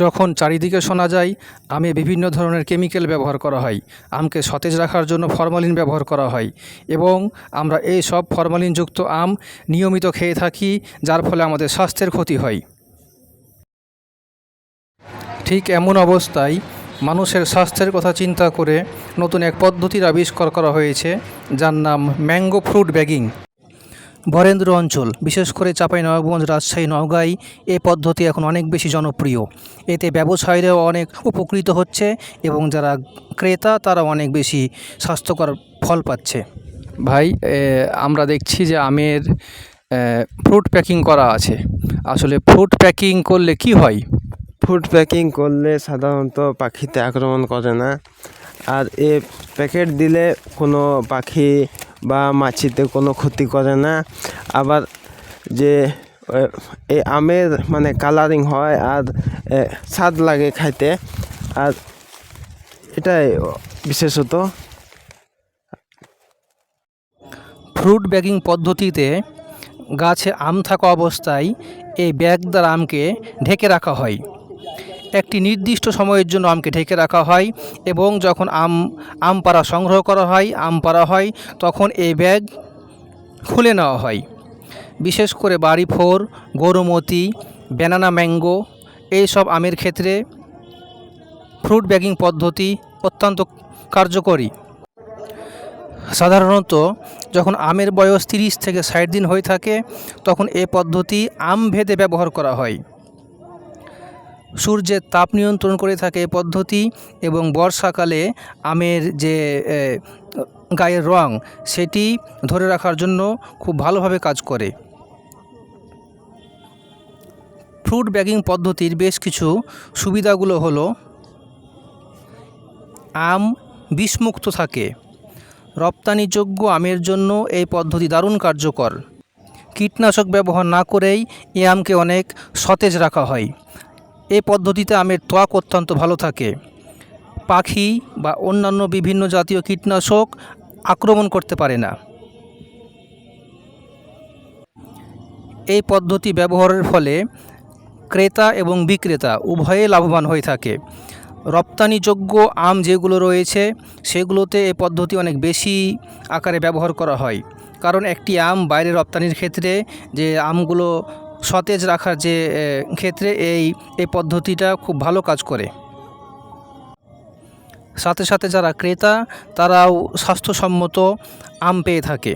যখন চারিদিকে শোনা যায়, আমে বিভিন্ন ধরনের কেমিক্যাল ব্যবহার করা হয়। আমকে সতেজ রাখার জন্য ফরমালিন ব্যবহার করা হয় এবং আমরা এই সব ফরমালিনযুক্ত আম নিয়মিত খেয়ে থাকি, যার ফলে আমাদের স্বাস্থ্যের ক্ষতি হয়। ঠিক এমন অবস্থায় মানুষের স্বাস্থ্যের কথা চিন্তা করে নতুন এক পদ্ধতির আবিষ্কার করা হয়েছে, যার নাম ম্যাঙ্গো ফ্রুট ব্যাগিং। বরেন্দ্র অঞ্চল বিশেষ করে চাঁপাইনবাবগঞ্জ রাজশাহী নওগাঁয় এ পদ্ধতি এখন অনেক বেশি জনপ্রিয়। এতে ব্যবসায়ীরাও অনেক উপকৃত হচ্ছে এবং যারা ক্রেতা তারা অনেক বেশি স্বাস্থ্যকর ফল পাচ্ছে। ভাই আমরা দেখছি যে আমের ফ্রুট প্যাকিং করা আছে। আসলে ফ্রুট প্যাকিং করলে কি হয়? ফুড প্যাকিং করলে সাধারণত পাখিতে আক্রমণ করে না। আর এ প্যাকেট দিলে কোনো পাখি বা মাছিতে কোনো ক্ষতি করে না। আবার যে এই আমের মানে কালারিং হয় আর স্বাদ লাগে খাইতে। আর এটাই বিশেষত। ফ্রুট ব্যাগিং পদ্ধতিতে গাছে আম থাকা অবস্থায় এই ব্যাগ দ্বারা আমকে ঢেকে রাখা হয়। একটি নির্দিষ্ট সময়ের জন্য আমকে ঢেকে রাখা হয় এবং যখন আম আম পাড়া সংগ্রহ করা হয় আম পাড়া হয়, তখন এই ব্যাগ খুলে নেওয়া হয়। বিশেষ করে বাড়ি ফোর গরুমতি, ব্যানানা ম্যাঙ্গো এইসব আমের ক্ষেত্রে ফ্রুট ব্যাগিং পদ্ধতি অত্যন্ত কার্যকরী। সাধারণত যখন আমের বয়স তিরিশ থেকে ষাট দিন হয়ে থাকে, তখন এ পদ্ধতি আম ভেদে ব্যবহার করা হয়। সূর্যের তাপ নিয়ন্ত্রণ করে থাকে পদ্ধতি এবং বর্ষাকালে আমের যে গায়ের রং সেটি ধরে রাখার জন্য খুব ভালোভাবে কাজ করে। ফ্রুট ব্যাগিং পদ্ধতির বেশ কিছু সুবিধাগুলো হলো, আম বিষমুক্ত থাকে, রপ্তানিযোগ্য আমের জন্য এই পদ্ধতি দারুণ কার্যকর। কীটনাশক ব্যবহার না করেই এ আমকে অনেক সতেজ রাখা হয়। এই পদ্ধতিতে আমের ত্বক অত্যন্ত ভালো থাকে। পাখি বা অন্যান্য বিভিন্ন জাতীয় কীটনাশক আক্রমণ করতে পারে না। এই পদ্ধতি ব্যবহারের ফলে ক্রেতা এবং বিক্রেতা উভয়ে লাভবান হয়ে থাকে। রপ্তানিযোগ্য আম যেগুলো রয়েছে, সেগুলোতে এই পদ্ধতি অনেক বেশি আকারে ব্যবহার করা হয়। কারণ একটি আম বাইরে রপ্তানির ক্ষেত্রে যে আমগুলো সতেজ রাখার যে ক্ষেত্রে এই এই পদ্ধতিটা খুব ভালো কাজ করে। সাথে সাথে যারা ক্রেতা, তারাও স্বাস্থ্যসম্মত আম পেয়ে থাকে।